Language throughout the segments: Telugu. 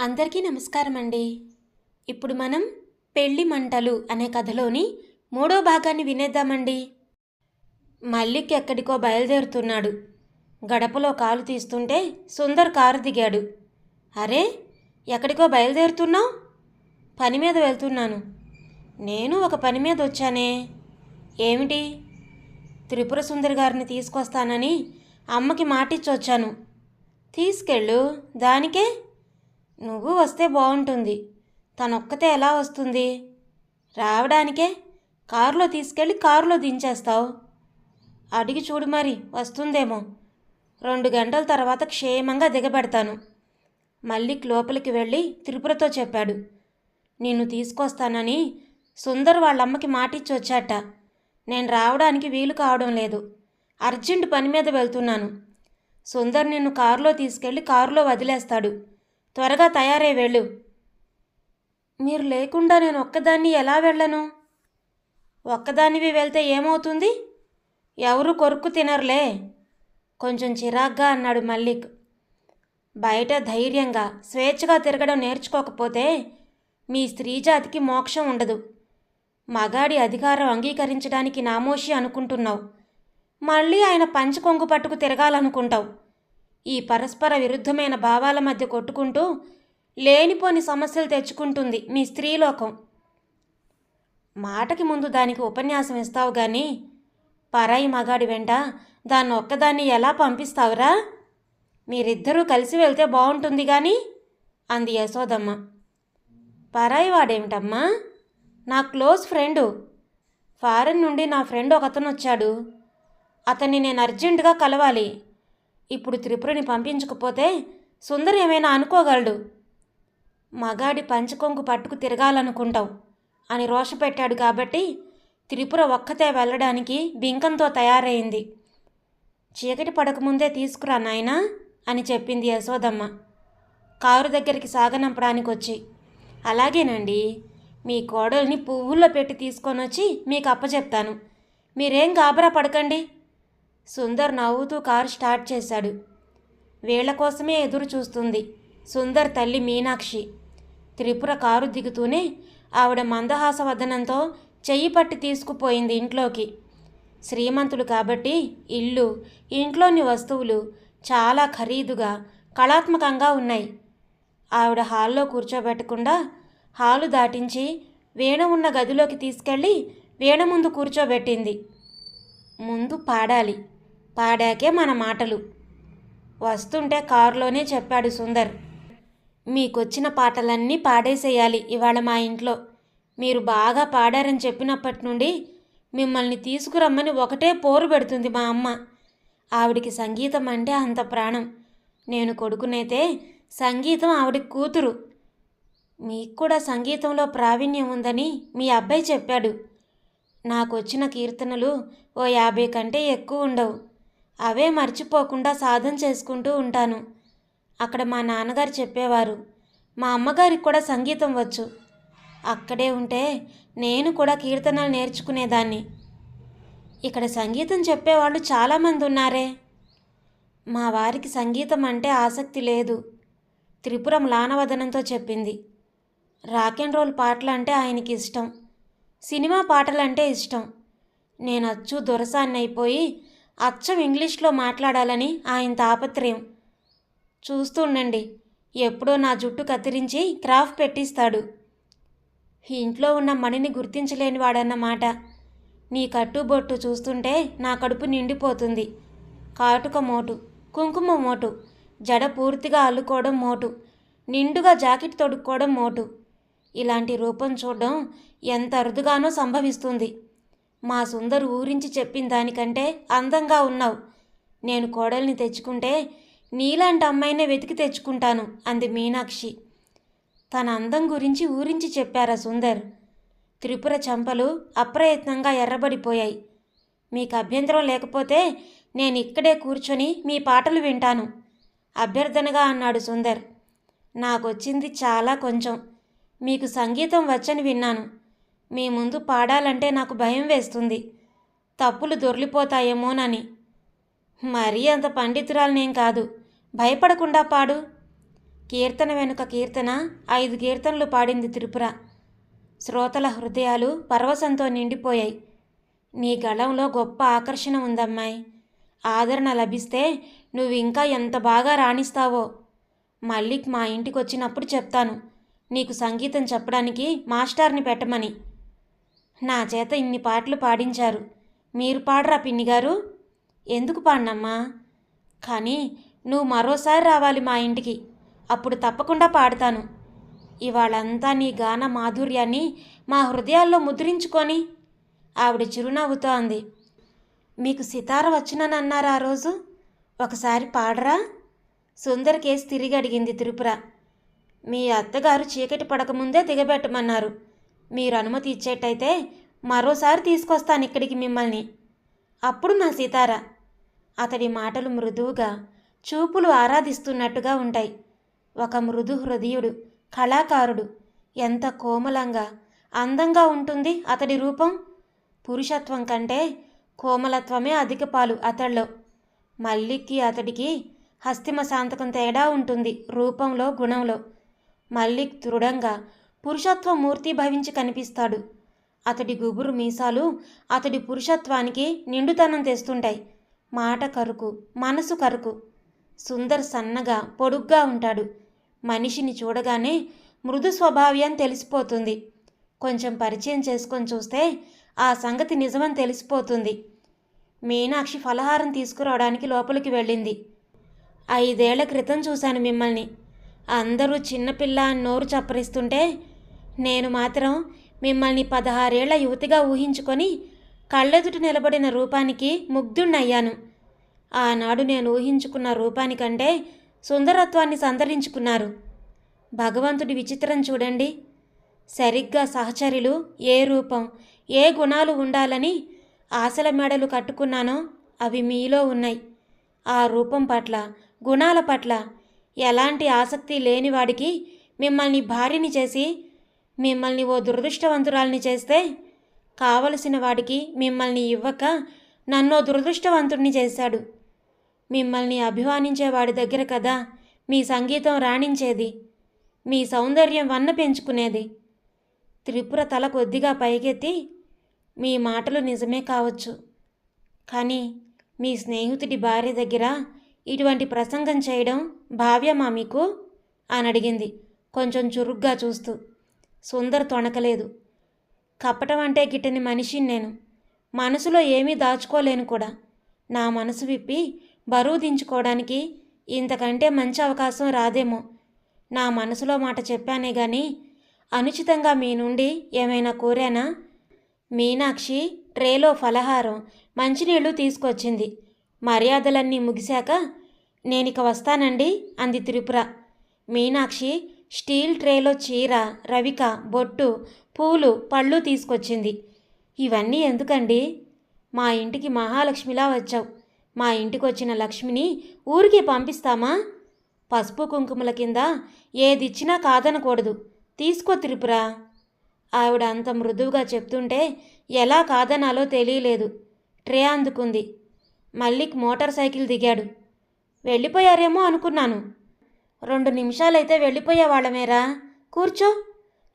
అందరికీ నమస్కారం అండి ఇప్పుడు మనం పెళ్ళి మంటలు అనే కథలోని మూడో భాగాన్ని వినేద్దామండి. మల్లిక్ ఎక్కడికో బయలుదేరుతున్నాడు. గడపలో కాలు తీస్తుంటే సుందర్ కారు దిగాడు. అరే ఎక్కడికో బయలుదేరుతున్నావు? పని మీద వెళ్తున్నాను. నేను ఒక పని మీద వచ్చానే. ఏమిటి? త్రిపుర సుందరి గారిని తీసుకొస్తానని అమ్మకి మాటిచ్చి వచ్చాను తీసుకెళ్ళు దానికే నువ్వు వస్తే బాగుంటుంది తనొక్కతే ఎలా వస్తుంది? రావడానికే కారులో తీసుకెళ్ళి కారులో దించేస్తావు. అడిగి చూడు మరి వస్తుందేమో. రెండు గంటల తర్వాత క్షేమంగా దిగబెడతాను. మళ్ళీ లోపలికి వెళ్ళి త్రిపురతో చెప్పాడు. నిన్ను తీసుకొస్తానని సుందర్ వాళ్ళమ్మకి మాటిచ్చి వచ్చాట నేను రావడానికి వీలు కావడం లేదు. అర్జెంట్ పని మీద వెళ్తున్నాను. సుందర్ నిన్ను కారులో తీసుకెళ్ళి కారులో వదిలేస్తాడు. త్వరగా తయారై వెళ్ళు. మీరు లేకుండా నేను ఒక్కదాన్ని ఎలా వెళ్ళను? ఒక్కదానివి వెళ్తే ఏమవుతుంది? ఎవరు కొరుక్కు తినరులే. కొంచెం చిరాగ్గా అన్నాడు మల్లిక్. బయట ధైర్యంగా స్వేచ్ఛగా తిరగడం నేర్చుకోకపోతే మీ స్త్రీ జాతికి మోక్షం ఉండదు. మగాడి అధికారం అంగీకరించడానికి నామోషి అనుకుంటున్నావు. మళ్ళీ ఆయన పంచ కొంగు పట్టుకు తిరగాలనుకుంటావు. ఈ పరస్పర విరుద్ధమైన భావాల మధ్య కొట్టుకుంటూ లేనిపోని సమస్యలు తెచ్చుకుంటుంది మీ స్త్రీలోకం. మాటకి ముందు దానికి ఉపన్యాసం ఇస్తావు కానీ పరాయి మగాడి వెంట దాన్ని ఒక్కదాన్ని ఎలా పంపిస్తావురా? మీరిద్దరూ కలిసి వెళ్తే బాగుంటుంది కానీ అంది యశోదమ్మ. పరాయి వాడేమిటమ్మా? నా క్లోజ్ ఫ్రెండు. ఫారెన్ నుండి నా ఫ్రెండ్ ఒకతను వచ్చాడు అతన్ని నేను అర్జెంటుగా కలవాలి. ఇప్పుడు త్రిపురని పంపించకపోతే సుందర్ ఏమైనా అనుకోగలడు. మగాడి పంచకొంగు పట్టుకు తిరగాలనుకుంటావు అని రోషపెట్టాడు కాబట్టి త్రిపుర ఒక్కతే వెళ్ళడానికి బింకంతో తయారైంది. చీకటి పడకముందే తీసుకురా నాయనా అని చెప్పింది యశోదమ్మ. కారు దగ్గరికి సాగనంపడానికి వచ్చి అలాగేనండి మీ కోడల్ని పువ్వుల్లో పెట్టి తీసుకొని వచ్చి మీకు అప్పచెప్తాను. మీరేం గాబరా పడకండి. సుందర్ నవ్వుతూ కారు స్టార్ట్ చేశాడు. వీళ్ళ కోసమే ఎదురు చూస్తుంది సుందర్ తల్లి మీనాక్షి. త్రిపుర కారు దిగుతూనే ఆవిడ మందహాస వదనంతో చెయ్యి పట్టి తీసుకుపోయింది ఇంట్లోకి. శ్రీమంతులు కాబట్టి ఇల్లు ఇంట్లోని వస్తువులు చాలా ఖరీదుగా కళాత్మకంగా ఉన్నాయి. ఆవిడ హాల్లో కూర్చోబెట్టకుండా హాలు దాటించి వీణ ఉన్న గదిలోకి తీసుకెళ్ళి వీణ ముందు కూర్చోబెట్టింది. ముందు పాడాలి. పాడాకే మన మాటలు. వస్తుంటే కారులోనే చెప్పాడు సుందర్. మీకొచ్చిన పాటలన్నీ పాడేసేయాలి ఇవాళ మా ఇంట్లో. మీరు బాగా పాడారని చెప్పినప్పటి నుండి మిమ్మల్ని తీసుకురమ్మని ఒకటే పోరు పెడుతుంది మా అమ్మ. ఆవిడికి సంగీతం అంటే అంత ప్రాణం. నేను కొడుకునైతే సంగీతం ఆవిడికి కూతురు. మీకు కూడా సంగీతంలో ప్రావీణ్యం ఉందని మీ అబ్బాయి చెప్పాడు. నాకు వచ్చిన కీర్తనలు ఓ యాభై కంటే ఎక్కువ ఉండవు. అవే మర్చిపోకుండా సాధన చేసుకుంటూ ఉంటాను. అక్కడ మా నాన్నగారు చెప్పేవారు మా అమ్మగారికి కూడా సంగీతం వచ్చు. అక్కడే ఉంటే నేను కూడా కీర్తనలు నేర్చుకునేదాన్ని. ఇక్కడ సంగీతం చెప్పేవాళ్ళు చాలామంది ఉన్నారే. మా వారికి సంగీతం అంటే ఆసక్తి లేదు త్రిపురం లానవదనంతో చెప్పింది. రాక్ అండ్ రోల్ పాటలు అంటే ఆయనకి ఇష్టం. సినిమా పాటలంటే ఇష్టం. నేను అచ్చు దొరసాన్ని అయిపోయి అచ్చం ఇంగ్లీష్లో మాట్లాడాలని ఆయన తాపత్రయం చూస్తుండండి ఎప్పుడో నా జుట్టు కత్తిరించి క్రాఫ్ పెట్టిస్తాడు. ఇంట్లో ఉన్న మణిని గుర్తించలేనివాడన్నమాట నీ కట్టుబొట్టు చూస్తుంటే నా కడుపు నిండిపోతుంది. కాటుక మోటు కుంకుమ మోటు జడ పూర్తిగా అల్లుకోవడం మోటు నిండుగా జాకెట్ తొడుక్కోవడం మోటు. ఇలాంటి రూపం చూడడం ఎంత అరుదుగానో సంభవిస్తుంది. మా సుందర్ ఊరించి చెప్పిన దానికంటే అందంగా ఉన్నావు. నేను కోడల్ని తెచ్చుకుంటే నీలాంటి అమ్మాయినే వెతికి తెచ్చుకుంటాను అంది మీనాక్షి. తన అందం గురించి ఊరించి చెప్పారా సుందర్? త్రిపుర చంపలు అప్రయత్నంగా ఎర్రబడిపోయాయి. మీకు అభ్యంతరం లేకపోతే నేను ఇక్కడే కూర్చొని మీ పాటలు వింటాను అభ్యర్థనగా అన్నాడు సుందర్. నాకొచ్చింది చాలా కొంచెం. మీకు సంగీతం వచ్చని విన్నాను. మీ ముందు పాడాలంటే నాకు భయం వేస్తుంది. తప్పులు దొర్లిపోతాయేమోనని. మరీ అంత పండితురాలనేం కాదు. భయపడకుండా పాడు. కీర్తన వెనుక కీర్తన ఐదు కీర్తనలు పాడింది త్రిపుర. శ్రోతల హృదయాలు పరవశంతో నిండిపోయాయి. నీ గళంలో గొప్ప ఆకర్షణ ఉందమ్మాయి. ఆదరణ లభిస్తే నువ్వు ఇంకా ఎంత బాగా రాణిస్తావో. మల్లిక్ మా ఇంటికి వచ్చినప్పుడు చెప్తాను. నీకు సంగీతం చెప్పడానికి మాస్టర్ని పెట్టమని. నా చేత ఇన్ని పాటలు పాడించారు. మీరు పాడరా పిన్ని గారు ఎందుకు పాడినమ్మా? కానీ నువ్వు మరోసారి రావాలి మా ఇంటికి. అప్పుడు తప్పకుండా పాడతాను. ఇవాళంతా నీ గాన మాధుర్యాన్ని మా హృదయాల్లో ముద్రించుకొని ఆవిడ చిరునవ్వుతో అంది. మీకు సితార వచ్చిననన్నారు ఆ రోజు? ఒకసారి పాడరా? సుందరకేసి తిరిగి అడిగింది త్రిపుర. మీ అత్తగారు చీకటి పడకముందే దిగబెట్టమన్నారు. మీరు అనుమతి ఇచ్చేటైతే మరోసారి తీసుకొస్తాను ఇక్కడికి మిమ్మల్ని. అప్పుడు నా సీతార. అతడి మాటలు మృదువుగా చూపులు ఆరాధిస్తున్నట్టుగా ఉంటాయి. ఒక మృదు హృదయుడు కళాకారుడు ఎంత కోమలంగా అందంగా ఉంటుంది అతడి రూపం. పురుషత్వం కంటే కోమలత్వమే అధిక పాలు అతడిలో. మల్లిక్కి అతడికి హస్తిమ శాంతకం తేడా ఉంటుంది రూపంలో గుణంలో. మల్లిక్ దృఢంగా పురుషత్వ మూర్తి భవించి కనిపిస్తాడు. అతడి గుబురు మీసాలు అతడి పురుషత్వానికి నిండుతనం తెస్తుంటాయి. మాట కరుకు మనసు కరుకు. సుందర్ సన్నగా పొడుగ్గా ఉంటాడు. మనిషిని చూడగానే మృదు స్వభావ్యం తెలిసిపోతుంది. కొంచెం పరిచయం చేసుకొని చూస్తే ఆ సంగతి నిజమని తెలిసిపోతుంది. మీనాక్షి ఫలహారం తీసుకురావడానికి లోపలికి వెళ్ళింది. ఐదేళ్ళ క్రితం చూశాను మిమ్మల్ని. అందరూ చిన్నపిల్ల నోరు చప్పరిస్తుంటే నేను మాత్రం మిమ్మల్ని పదహారేళ్ళ యువతిగా ఊహించుకొని కళ్ళెదుట నిలబడిన రూపానికి ముగ్ధుణ్ణయ్యాను. ఆనాడు నేను ఊహించుకున్న రూపానికంటే సుందరత్వాన్ని సంతరించుకున్నారు. భగవంతుడి విచిత్రం చూడండి. సరిగ్గా సహచరులు ఏ రూపం ఏ గుణాలు ఉండాలని ఆశల మెడలు కట్టుకున్నానో అవి మీలో ఉన్నాయి. ఆ రూపం పట్ల గుణాల పట్ల ఎలాంటి ఆసక్తి లేనివాడికి మిమ్మల్ని భార్యని చేసి మిమ్మల్ని ఓ దురదృష్టవంతురాల్ని చేస్తే కావలసిన వాడికి మిమ్మల్ని ఇవ్వక నన్నో దురదృష్టవంతుడిని చేశాడు. మిమ్మల్ని అభిమానించే వాడి దగ్గర కదా మీ సంగీతం రాణించేది మీ సౌందర్యం వన్న పెంచుకునేది. త్రిపుర తల కొద్దిగా పైకెత్తి మీ మాటలు నిజమే కావచ్చు కానీ మీ స్నేహితుడి భార్య దగ్గర ఇటువంటి ప్రసంగం చేయడం భావ్యమా మీకు? అని అడిగింది కొంచెం చురుగ్గా చూస్తూ. సుందర్ తొణకలేదు. కప్పటం అంటే గిట్టని మనిషిని నేను. మనసులో ఏమీ దాచుకోలేను కూడా. నా మనసు విప్పి బరువు దించుకోవడానికి ఇంతకంటే మంచి అవకాశం రాదేమో. నా మనసులో మాట చెప్పానే గాని అనుచితంగా మీ నుండి ఏమైనా కోరానా? మీనాక్షి ట్రేలో ఫలహారం మంచినీళ్ళు తీసుకొచ్చింది. మర్యాదలన్నీ ముగిశాక నేనిక వస్తానండి అంది త్రిపుర. మీనాక్షి స్టీల్ ట్రేలో చీర రవిక బొట్టు పూలు పళ్ళు తీసుకొచ్చింది. ఇవన్నీ ఎందుకండి? మా ఇంటికి మహాలక్ష్మిలా వచ్చావు. మా ఇంటికి వచ్చిన లక్ష్మిని ఊరికి పంపిస్తామా? పసుపు కుంకుమల కింద ఏదిచ్చినా కాదనకూడదు. తీసుకో తిరుపురా. ఆవిడ అంత మృదువుగా చెప్తుంటే ఎలా కాదనాలో తెలియలేదు. ట్రే అందుకుంది. మల్లిక్ మోటార్ సైకిల్ దిగాడు. వెళ్ళిపోయారేమో అనుకున్నాను. రెండు నిమిషాలైతే వెళ్ళిపోయేవాళ్ళమేరా? కూర్చో.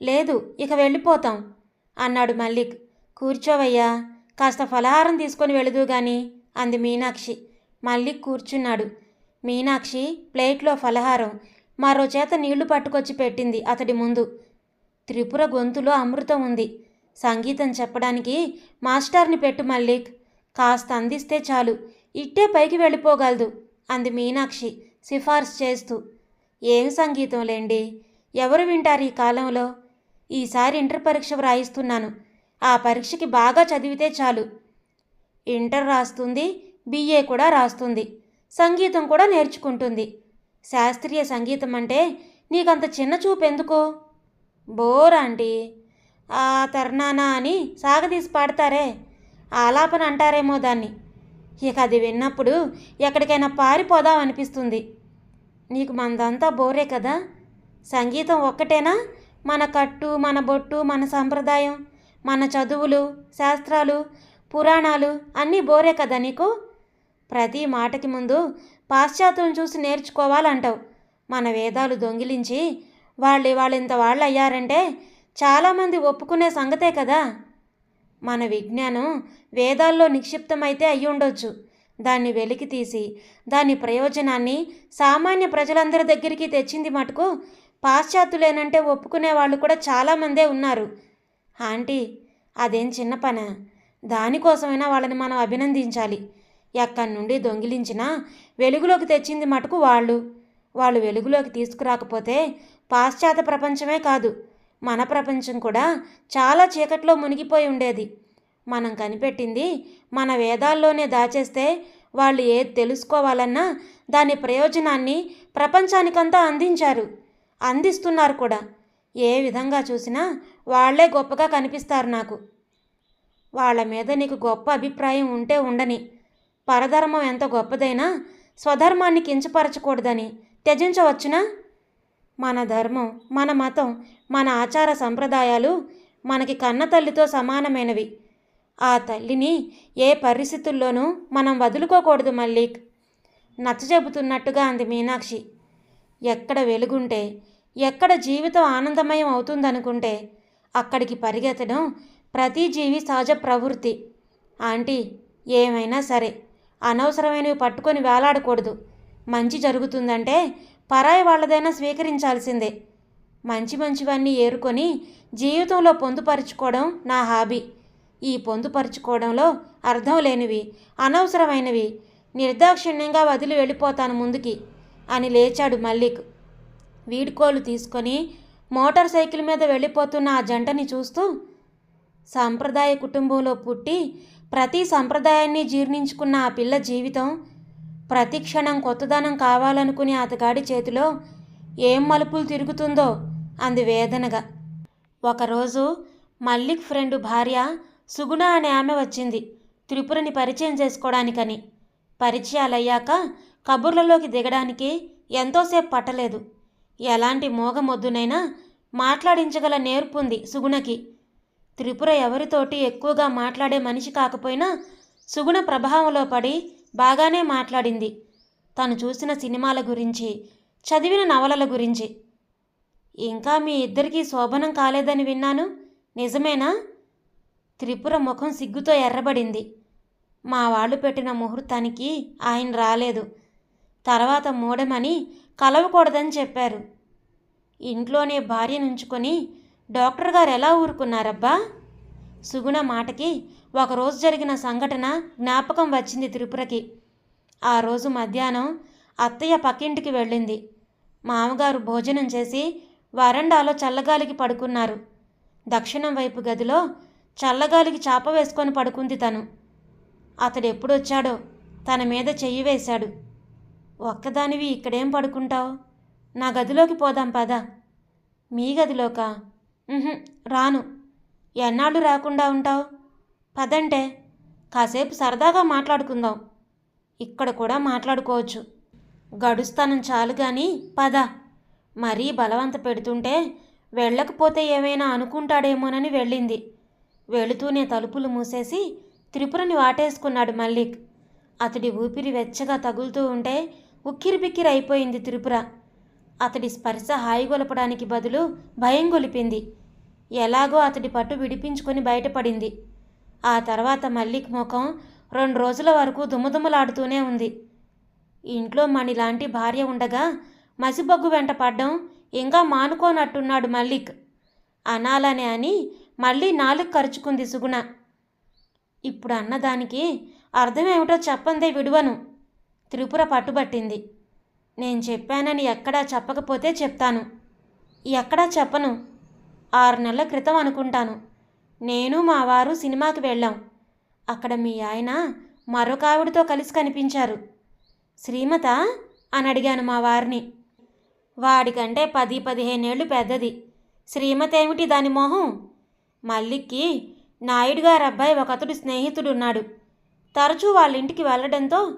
లేదు ఇక వెళ్ళిపోతాం అన్నాడు మల్లిక్. కూర్చోవయ్యా కాస్త ఫలహారం తీసుకొని వెళుదు గాని అంది మీనాక్షి. మల్లిక్ కూర్చున్నాడు. మీనాక్షి ప్లేట్లో ఫలహారం మరో చేత నీళ్ళు పట్టుకొచ్చి పెట్టింది అతడి ముందు. త్రిపుర గొంతులో అమృతం ఉంది. సంగీతం చెప్పడానికి మాస్టర్ని పెట్టు మల్లిక్. కాస్త అందిస్తే చాలు. ఇట్టే పైకి వెళ్ళిపోగలదు అంది మీనాక్షి సిఫార్సు చేస్తూ. ఏం సంగీతం లేండి ఎవరు వింటారు ఈ కాలంలో? ఈసారి ఇంటర్ పరీక్ష వ్రాయిస్తున్నాను. ఆ పరీక్షకి బాగా చదివితే చాలు. ఇంటర్ రాస్తుంది బిఏ కూడా రాస్తుంది. సంగీతం కూడా నేర్చుకుంటుంది. శాస్త్రీయ సంగీతం అంటే నీకంత చిన్న చూపెందుకు? బోర్ ఆంటీ ఆ తర్నానా అని సాగదీసి పాడతారే? ఆలాపన అంటారేమో దాన్ని. ఇక అది విన్నప్పుడు ఎక్కడికైనా పారిపోదాం అనిపిస్తుంది. నీకు మనదంతా బోరే కదా? సంగీతం ఒక్కటేనా? మన కట్టు మన బొట్టు మన సంప్రదాయం మన చదువులు శాస్త్రాలు పురాణాలు అన్నీ బోరే కదా నీకు? ప్రతి మాటకి ముందు పాశ్చాత్యం చూసి నేర్చుకోవాలంటావు. మన వేదాలు దొంగిలించి వాళ్ళు వాళ్ళింత వాళ్ళు అయ్యారంటే చాలామంది ఒప్పుకునే సంగతే కదా? మన విజ్ఞానం వేదాల్లో నిక్షిప్తమైతే అయ్యుండొచ్చు. ఉండొచ్చు దాన్ని వెలికి తీసి దాని ప్రయోజనాన్ని సామాన్య ప్రజలందరి దగ్గరికి తెచ్చింది మటుకు. పాశ్చాత్యులేనంటే ఒప్పుకునే వాళ్ళు కూడా చాలామందే ఉన్నారు. ఆంటీ అదేం చిన్న పన. దానికోసమైనా వాళ్ళని మనం అభినందించాలి. ఎక్కడి నుండి దొంగిలించినా వెలుగులోకి తెచ్చింది మటుకు వాళ్ళు. వాళ్ళు వెలుగులోకి తీసుకురాకపోతే పాశ్చాత్య ప్రపంచమే కాదు మన ప్రపంచం కూడా చాలా చీకట్లో మునిగిపోయి ఉండేది. మనం కనిపెట్టింది మన వేదాల్లోనే దాచేస్తే వాళ్ళు ఏది తెలుసుకోవాలన్నా దాని ప్రయోజనాన్ని ప్రపంచానికంతా అందించారు. అందిస్తున్నారు కూడా. ఏ విధంగా చూసినా వాళ్ళే గొప్పగా కనిపిస్తారు నాకు. వాళ్ళ మీద నీకు గొప్ప అభిప్రాయం ఉంటే ఉండని. పరధర్మం ఎంత గొప్పదైనా స్వధర్మాన్ని కించపరచకూడదని త్యజించవచ్చునా? మన ధర్మం మన మతం మన ఆచార సంప్రదాయాలు మనకి కన్నతల్లితో సమానమైనవి. ఆ తల్లిని ఏ పరిస్థితుల్లోనూ మనం వదులుకోకూడదు మల్లిక్. నచ్చజెబుతున్నట్టుగా అంది మీనాక్షి. ఎక్కడ వెలుగుంటే ఎక్కడ జీవితం ఆనందమయం అవుతుందనుకుంటే అక్కడికి పరిగెత్తడం ప్రతి జీవి సహజ ప్రవృత్తి. ఆంటీ ఏమైనా సరే అనవసరమైనవి పట్టుకొని వేలాడకూడదు. మంచి జరుగుతుందంటే పరాయి వాళ్ళదైనా స్వీకరించాల్సిందే. మంచి మంచివన్నీ ఏరుకొని జీవితంలో పొందుపరుచుకోవడం నా హాబీ. ఈ పొందుపరుచుకోవడంలో అర్థం లేనివి అనవసరమైనవి. నిర్దాక్షిణ్యంగా వదిలి వెళ్ళిపోతాను ముందుకి అని లేచాడు మల్లిక్. వీడ్కోలు తీసుకొని మోటార్ సైకిల్ మీద వెళ్ళిపోతున్న ఆ జంటని చూస్తూ సాంప్రదాయ కుటుంబంలో పుట్టి ప్రతి సంప్రదాయాన్ని జీర్ణించుకున్న ఆ పిల్ల జీవితం ప్రతి క్షణం కొత్తదనం కావాలనుకునే అతగాడి చేతిలో ఏం మలుపులు తిరుగుతుందో అంది వేదనగా. ఒకరోజు మల్లిక్ ఫ్రెండ్ భార్య సుగుణ అనే ఆమె వచ్చింది. త్రిపురని పరిచయం చేసుకోవడానికని పరిచయాలయ్యాక కబుర్లలోకి దిగడానికి ఎంతోసేపు పట్టలేదు. ఎలాంటి మోగమొద్దునైనా మాట్లాడించగల నేర్పుంది సుగుణకి. త్రిపుర ఎవరితోటి ఎక్కువగా మాట్లాడే మనిషి కాకపోయినా సుగుణ ప్రభావంలో పడి బాగానే మాట్లాడింది. తను చూసిన సినిమాల గురించి చదివిన నవలల గురించి. ఇంకా మీ ఇద్దరికీ శోభనం కాలేదని విన్నాను. నిజమేనా? త్రిపుర ముఖం సిగ్గుతో ఎర్రబడింది. మా వాళ్ళు పెట్టిన ముహూర్తానికి ఆయన రాలేదు. తర్వాత మూడమని కలవకూడదని చెప్పారు. ఇంట్లోనే భార్య నుంచుకొని డాక్టర్ గారు ఎలా ఊరుకున్నారబ్బా? సుగుణ మాటకి ఒకరోజు జరిగిన సంఘటన జ్ఞాపకం వచ్చింది త్రిపురకి. ఆ రోజు మధ్యాహ్నం అత్తయ్య పక్కింటికి వెళ్ళింది. మామగారు భోజనం చేసి వరండాలో చల్లగాలికి పడుకున్నారు. దక్షిణం వైపు గదిలో చల్లగాలికి చాప వేసుకొని పడుకుంది తను. అతడు ఎప్పుడొచ్చాడో తన మీద చెయ్యి వేశాడు. ఒక్కదానివి ఇక్కడేం పడుకుంటావు? నా గదిలోకి పోదాం పద. మీ గదిలోకా? రాను. ఎన్నాళ్ళు రాకుండా ఉంటావు? పదంటే కాసేపు సరదాగా మాట్లాడుకుందాం. ఇక్కడ కూడా మాట్లాడుకోవచ్చు. గడుస్తానం చాలు కానీ పద. మరీ బలవంత పెడుతుంటే వెళ్ళకపోతే ఏమైనా అనుకుంటాడేమోనని వెళ్ళింది. వెళుతూనే తలుపులు మూసేసి త్రిపురని వాటేసుకున్నాడు మల్లిక్. అతడి ఊపిరి వెచ్చగా తగులుతూ ఉంటే ఉక్కిరిబిక్కిరి అయిపోయింది త్రిపుర. అతడి స్పర్శ హాయిగొలపడానికి బదులు భయం గొలిపింది. ఎలాగో అతడి పట్టు విడిపించుకొని బయటపడింది. ఆ తర్వాత మల్లిక్ ముఖం రెండు రోజుల వరకు దుమ్మదుమ్మలాడుతూనే ఉంది. ఇంట్లో మణిలాంటి భార్య ఉండగా మసిబగ్గు వెంట పడ్డం ఇంకా మానుకోనట్టున్నాడు మల్లిక్. అనాలనే అని మళ్ళీ నాలుగు ఖర్చుకుంది సుగుణ. ఇప్పుడు అన్నదానికి అర్థమేమిటో చెప్పందే విడువను. త్రిపుర పట్టుబట్టింది. నేను చెప్పానని ఎక్కడా చెప్పకపోతే చెప్తాను. ఎక్కడా చెప్పను. ఆరు నెలల క్రితం అనుకుంటాను. నేను మా వారు సినిమాకి వెళ్ళాం. అక్కడ మీ ఆయన మరొక ఆవిడతో కలిసి కనిపించారు. శ్రీమత? అని అడిగాను మా వారిని. వాడికంటే పది పదిహేనేళ్ళు పెద్దది. శ్రీమతేమిటి దాని మొహం? మల్లిక్కి నాయుడు గారి అబ్బాయి ఒకతడు స్నేహితుడు ఉన్నాడు తరచూ వాళ్ళ ఇంటికి వెళ్ళడంతో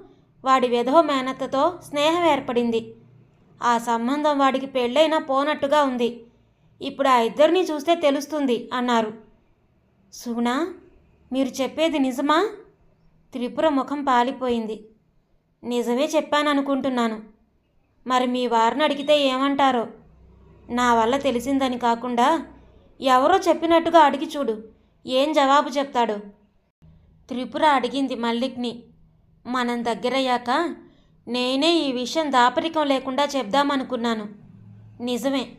వాడి విధవ మేనత్తతో స్నేహం ఏర్పడింది. ఆ సంబంధం వాడికి పెళ్ళైనా పోనట్టుగా ఉంది. ఇప్పుడు ఆ ఇద్దరిని చూస్తే తెలుస్తుంది అన్నారు. సుగుణా మీరు చెప్పేది నిజమా? త్రిపుర ముఖం పాలిపోయింది. నిజమే చెప్పాను అనుకుంటున్నాను మరి మీ వారిని అడిగితే ఏమంటారో? నా వల్ల తెలిసిందని కాకుండా ఎవరో చెప్పినట్టుగా అడిగి చూడు. ఏం జవాబు చెప్తాడు? త్రిపుర అడిగింది మల్లిక్ని. మనం దగ్గరయ్యాక నేనే ఈ విషయం దాపరికం లేకుండా చెప్దామనుకున్నాను. నిజమే.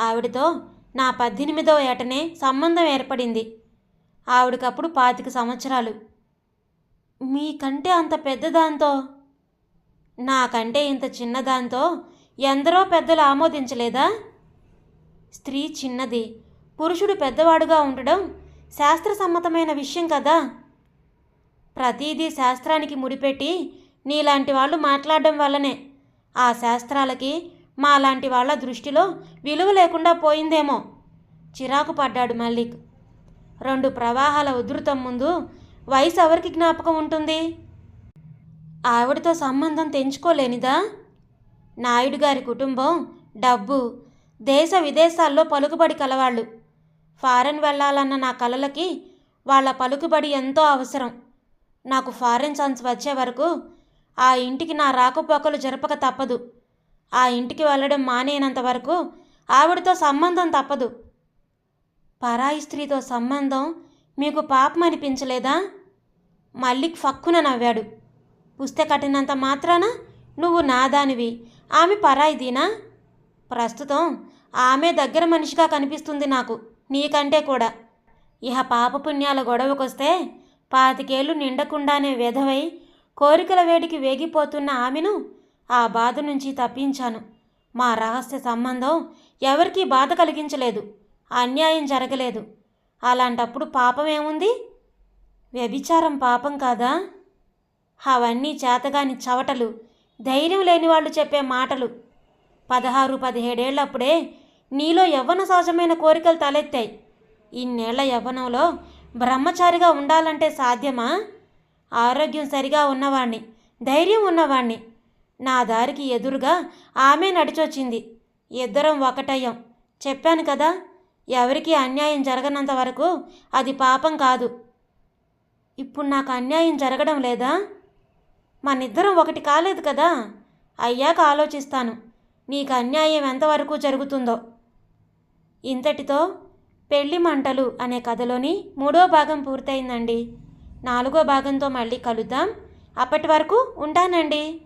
ఆవిడతో నా పద్దెనిమిదో ఏటనే సంబంధం ఏర్పడింది. ఆవిడకప్పుడు పాతిక సంవత్సరాలు. మీకంటే అంత పెద్దదాంతో? నాకంటే ఇంత చిన్నదాంతో ఎందరో పెద్దలు ఆమోదించలేదా? స్త్రీ చిన్నది. పురుషుడు పెద్దవాడుగా ఉండడం శాస్త్రసమ్మతమైన విషయం కదా. ప్రతిదీ శాస్త్రానికి ముడిపెట్టి నీలాంటి వాళ్ళు మాట్లాడడం వల్లనే. ఆ శాస్త్రాలకి మాలాంటి వాళ్ళ దృష్టిలో విలువ లేకుండా పోయిందేమో. చిరాకు పడ్డాడు మల్లిక్. రెండు ప్రవాహాల ఉధృతం ముందు వయసు ఎవరికి జ్ఞాపకం ఉంటుంది? ఆవిడతో సంబంధం తెంచుకోలేనిదా? నాయుడు గారి కుటుంబం డబ్బు దేశ విదేశాల్లో పలుకుబడి కలవాళ్ళు. ఫారెన్ వెళ్ళాలన్న నా కలలకి వాళ్ళ పలుకుబడి ఎంతో అవసరం. నాకు ఫారెన్ ఛాన్స్ వచ్చే వరకు ఆ ఇంటికి నా రాకపోకలు జరపక తప్పదు. ఆ ఇంటికి వెళ్ళడం మానేనంత వరకు ఆవిడతో సంబంధం తప్పదు. పరాయి స్త్రీతో సంబంధం మీకు పాపం అనిపించలేదా? మల్లిక్ ఫక్కున నవ్వాడు. పుస్తె కట్టినంత మాత్రాన నువ్వు నాదానివి. ఆమె పరాయిదీనా? ప్రస్తుతం ఆమె దగ్గర మనిషిగా కనిపిస్తుంది నాకు. నీకంటే కూడా. ఇహ పాపపుణ్యాల గొడవకొస్తే పాతికేళ్ళు నిండకుండానే వెధవై కోరికల వేడికి వేగిపోతున్న ఆమెను ఆ బాధ నుంచి తప్పించాను. మా రహస్య సంబంధం ఎవరికీ బాధ కలిగించలేదు అన్యాయం జరగలేదు. అలాంటప్పుడు పాపం ఏముంది వ్యభిచారం పాపం కాదా? అవన్నీ చేతగాని చవటలు ధైర్యం లేని వాళ్ళు చెప్పే మాటలు. పదహారు పదిహేడేళ్ళప్పుడే నీలో యవ్వన సహజమైన కోరికలు తలెత్తాయి. ఇన్నేళ్ళ యవ్వనంలో బ్రహ్మచారిగా ఉండాలంటే సాధ్యమా? ఆరోగ్యం సరిగా ఉన్నవాణ్ణి ధైర్యం ఉన్నవాణ్ణి. నా దారికి ఎదురుగా ఆమె నడిచొచ్చింది. ఇద్దరం ఒకటయ్యాం. చెప్పాను కదా ఎవరికి అన్యాయం జరగనంత వరకు అది పాపం కాదు. ఇప్పుడు నాకు అన్యాయం జరగడం లేదా? మనిద్దరం ఒకటి కాలేదు కదా? అయ్యాక ఆలోచిస్తాను. నీకు అన్యాయం ఎంతవరకు జరుగుతుందో. ఇంతటితో పెళ్ళి మంటలు అనే కథలోని మూడో భాగం పూర్తయిందండి. నాలుగో భాగంతో మళ్ళీ కలుద్దాం. అప్పటి వరకు ఉంటానండి.